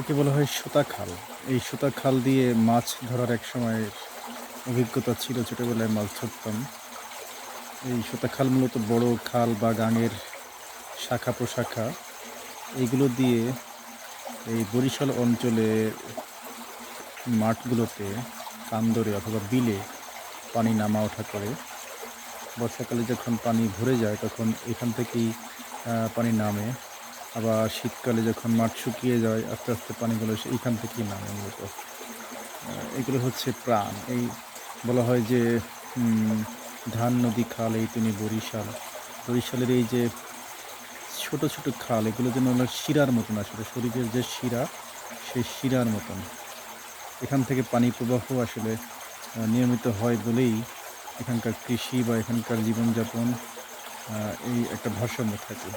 একে বলা হয় সুতা খাল। এই সুতা খাল দিয়ে মাছ ধরার এক সময় অভিজ্ঞতা ছিল ছোটোবেলায় মাছ ধরতাম। এই সুতা খাল মূলত বড় খাল বা গাঙের শাখা প্রশাখা। এইগুলো দিয়ে এই বরিশাল অঞ্চলের মাঠগুলোতে কান্দরে অথবা বিলে পানি নামা ওঠা করে। বর্ষাকালে যখন পানি ভরে যায়, তখন এখান থেকেই পানি নামে। আবার শীতকালে যখন মাঠ শুকিয়ে যায়, আস্তে আস্তে পানিগুলো এইখান থেকেই নামে মূলত। এগুলো হচ্ছে প্রাণ। এই বলা হয় যে ধান, নদী, খাল, এই তিনি বরিশাল। বরিশালের এই যে ছোট ছোট খাল, এগুলো যেন হলো শিরার মতন আসলে, শরীরের যে শিরা, সেই শিরার মতন। এখান থেকে পানি প্রবাহ আসলে নিয়মিত হয় বলেই এখানকার কৃষি বা এখানকার জীবনযাপন এই একটা ভারসাম্য থাকে।